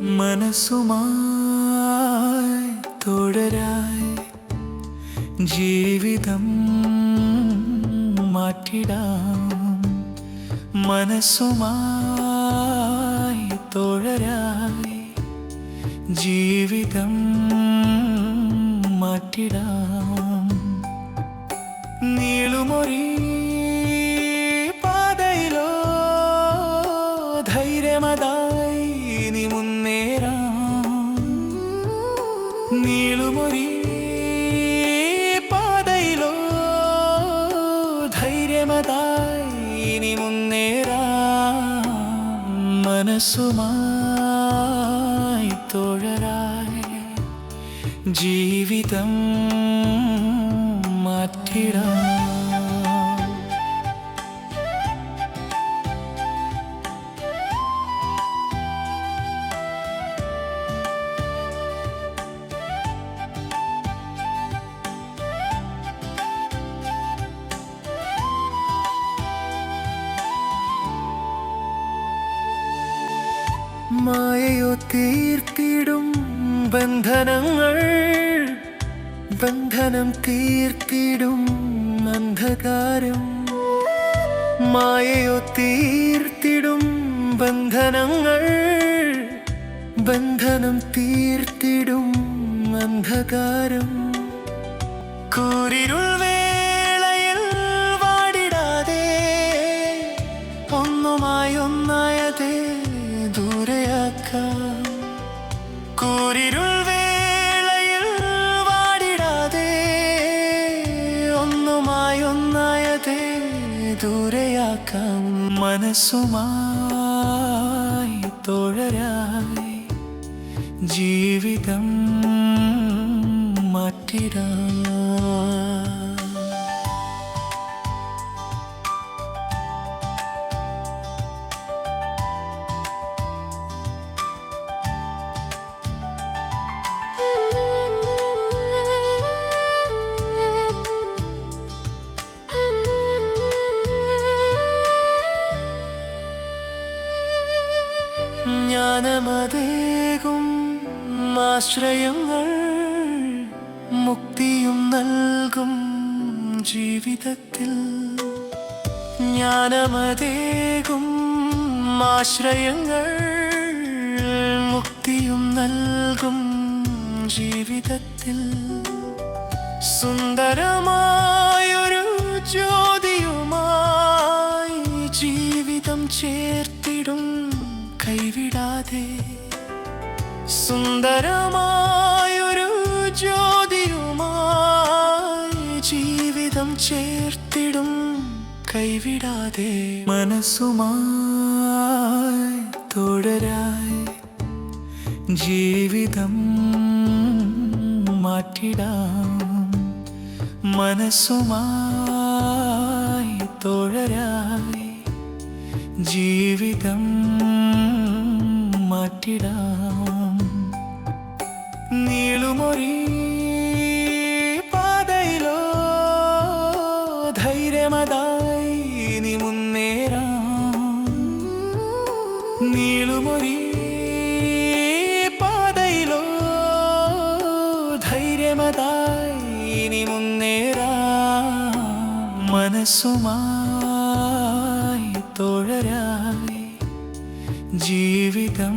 മനസ്സുമായി തുടരായി ജീവിതം മാറ്റിടാം. മനസ്സുമായി തുടരായി ജീവിതം മാറ്റിടാം. നീളുമൊരീ ധൈര്യമതായി ഇനി മുന്നേറാം. മനസ്സുമായി തോഴരായി ജീവിതം മാറ്റിടാം. മായയോ തീർത്തിടും ബന്ധനങ്ങൾ. ബന്ധനം തീർത്തിടും അന്ധകാരം. മായയോ തീർത്തിടും ബന്ധനങ്ങൾ. ബന്ധനം തീർത്തിടും അന്ധകാരം. കൂരിരുൾ മനസ്സുമായി തോഴരായി ജീവിതം മാറ്റിടാം. ജ്ഞാനമതേകും ആശ്രയങ്ങൾ മുക്തിയും നൽകും ജീവിതത്തിൽ. ജ്ഞാനമതേകും ആശ്രയങ്ങൾ മുക്തിയും നൽകും ജീവിതത്തിൽ. സുന്ദരമായൊരു ജ്യോതിയുമായി ജീവിതം ചേർത്തിടും കൈവിടാതെ സുന്ദരമായൊരു ജ്യോതിയുമായി ജീവിതം ചേർത്തിടും. കൈവിടാതെ മനസ്സുമായി തുടരായി ജീവിതം മാറ്റിടാം. മനസ്സുമായി തുടരായി ജീവിതം മാറ്റിടാം. നീളുമൊരീ പാതയിലോ ധൈര്യമതായി ഇനി മുന്നേറാം. നീളുമൊരീ പാതയിലോ ധൈര്യമതായി ഇനി മുന്നേറാം. മനസ്സുമായി തോഴരായി ജീവിതം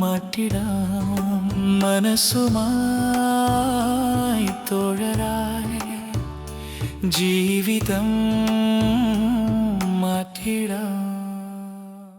മാറ്റിടാം മനസ്സുമായി തോഴരായ ജീവിതം